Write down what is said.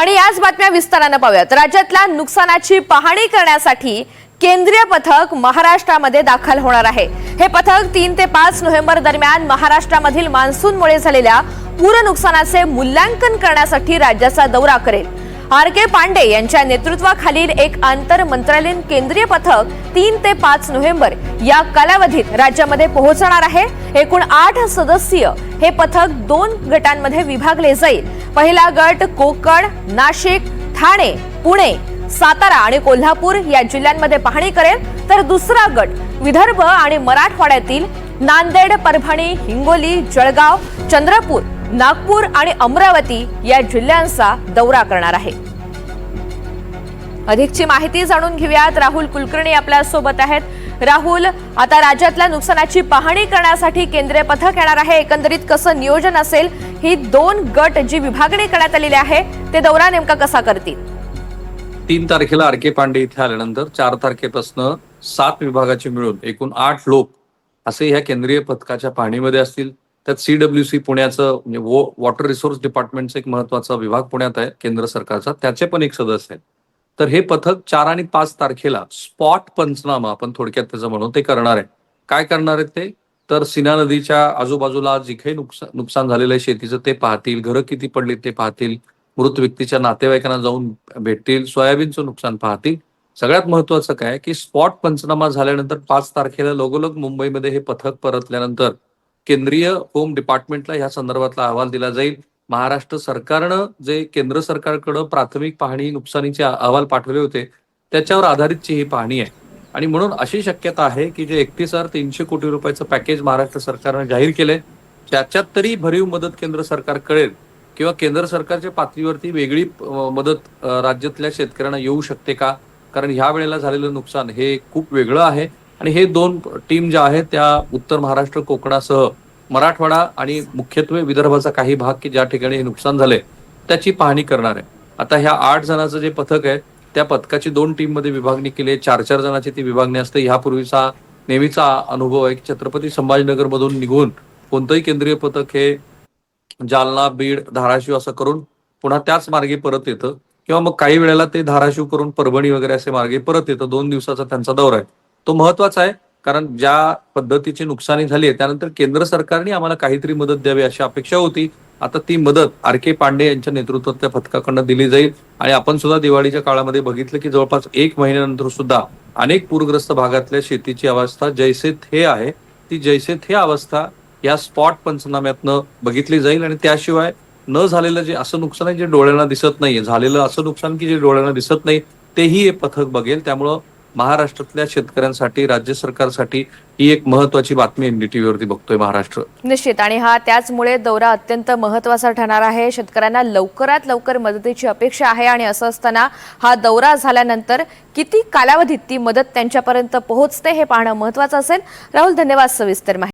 आणि याच बातम्या विस्तारानं पाहूयात. राज्यातल्या नुकसानाची पाहणी करण्यासाठी केंद्रीय पथक महाराष्ट्रामध्ये दाखल होणार आहे. हे पथक तीन ते पाच नोव्हेंबर दरम्यान महाराष्ट्रामधील मान्सूनमुळे झालेल्या पूर नुकसानाचे मूल्यांकन करण्यासाठी राज्याचा दौरा करेल. आर के पांडे यांच्या नेतृत्वाखालील एक आंतर मंत्रालयीन केंद्रीय पथक तीन ते पाच नोव्हेंबर या कालावधीत राज्यामध्ये पोहोचणार आहे. एकूण आठ सदस्यीय हे पथक दोन गटांमध्ये विभागले जाईल. पहिला गट कोकण नाशिक ठाणे पुणे सातारा आणि कोल्हापूर या जिल्ह्यांमध्ये पाहणी करेल. तर दुसरा गट विदर्भ आणि मराठवाड्यातील नांदेड परभणी हिंगोली जळगाव चंद्रपूर नागपूर आणि अमरावती या जिल्ह्यांचा दौरा करणार आहे. अधिकची माहिती जाणून घेऊयात. राहुल कुलकर्णी आपल्यासोबत आहेत. राहुल आता राज्यातल्या नुकसानाची पाहणी करण्यासाठी केंद्रीय पथक येणार आहे. एकंदरीत कसं नियोजन असेल? ही दोन गट जी विभागणी करण्यात आलेली आहे ते दौरा नेमका कसा करतील? तीन तारखेला आर के पांडे इथे आल्यानंतर चार तारखेपासून सात विभागाचे मिळून एकूण आठ लोक असे ह्या केंद्रीय पथकाच्या पाहणीमध्ये असतील. त्यात सीडब्ल्यू सी पुण्याचं म्हणजे वॉटर रिसोर्स डिपार्टमेंटचा एक महत्त्वाचा विभाग पुण्यात आहे केंद्र सरकारचा. त्याचे पण एक सदस्य आहेत. तर हे पथक चार आणि पाच तारखेला स्पॉट पंचनामा आपण थोडक्यात त्याचं म्हणू ते करणार आहे. काय करणार आहेत ते? तर सिना नदीच्या आजूबाजूला जे काही नुकसान नुकसान झालेलं आहे शेतीचं ते पाहतील घरं किती पडली ते पाहतील मृत व्यक्तीच्या नातेवाईकांना जाऊन भेटतील सोयाबीनचं नुकसान पाहतील. सगळ्यात महत्वाचं काय की स्पॉट पंचनामा झाल्यानंतर पाच तारखेला लगोलग मुंबईमध्ये हे पथक परतल्यानंतर केंद्रीय होम डिपार्टमेंटला ह्या संदर्भातला अहवाल दिला जाईल. महाराष्ट्र सरकारनं जे केंद्र सरकारकडं प्राथमिक पाहणी नुकसानीचे अहवाल पाठवले होते त्याच्यावर आधारितची ही पाहणी आहे. आणि म्हणून अशी शक्यता आहे की जे एकतीस हजार तीनशे कोटी रुपयाचं पॅकेज महाराष्ट्र सरकारनं जाहीर केलंय त्याच्यात तरी भरीव मदत केंद्र सरकार कळेल किंवा केंद्र सरकारच्या पातळीवरती वेगळी मदत राज्यातल्या शेतकऱ्यांना येऊ शकते का? कारण ह्या वेळेला झालेलं नुकसान हे खूप वेगळं आहे. आणि हे दोन टीम ज्या आहेत त्या उत्तर महाराष्ट्र कोकणासह मराठवाडा आणि मुख्यत्वे विदर्भाचा काही भाग की ज्या ठिकाणी हे नुकसान झाले त्याची पाहणी करणार आहे. आता ह्या आठ जणांचं जे पथक आहे त्या पथकाची दोन टीममध्ये विभागणी केली आहे. चार चार जणांची ती विभागणी असते. ह्यापूर्वीचा नेहमीचा अनुभव आहे की छत्रपती संभाजीनगर मधून निघून कोणतंही केंद्रीय पथक हे जालना बीड धाराशिव असं करून पुन्हा त्याच मार्गे परत येतं किंवा मग काही वेळेला ते धाराशिव करून परभणी वगैरे असे मार्गे परत येतं. दोन दिवसाचा त्यांचा दौरा आहे. तो महत्त्वाचा आहे. कारण ज्या पद्धतीची नुकसानी झाली आहे त्यानंतर केंद्र सरकारने आम्हाला काहीतरी मदत द्यावी अशी अपेक्षा होती. आता ती मदत आर के पांडे यांच्या नेतृत्वात त्या पथकाकडनं दिली जाईल. आणि आपण सुद्धा दिवाळीच्या काळामध्ये बघितलं की जवळपास एक महिन्यानंतर सुद्धा अनेक पूरग्रस्त भागातल्या शेतीची अवस्था जैसे थे आहे ती जैसे थे अवस्था या स्पॉट पंचनाम्यातनं बघितली जाईल. आणि त्याशिवाय न झालेलं जे असं नुकसान आहे जे डोळ्यांना दिसत नाहीये झालेलं असं नुकसान की जे डोळ्यांना दिसत नाही तेही हे पथक बघेल. त्यामुळं महाराष्ट्रातल्या शेतकऱ्यांसाठी राज्य सरकारसाठी ही एक महत्वाची बातमी एनडीटीव्हीवरती बघतोय महाराष्ट्र. निश्चित. आणि हा त्याचमुळे दौरा अत्यंत महत्त्वाचा ठरणार आहे. शेतकऱ्यांना लवकरात लवकर मदतीची अपेक्षा आहे आणि असं असताना हा दौरा झाल्यानंतर किती कालावधीत ती मदत त्यांच्यापर्यंत पोहोचते हे पाहणं महत्वाचं असेल. राहुल धन्यवाद सविस्तर माहिती.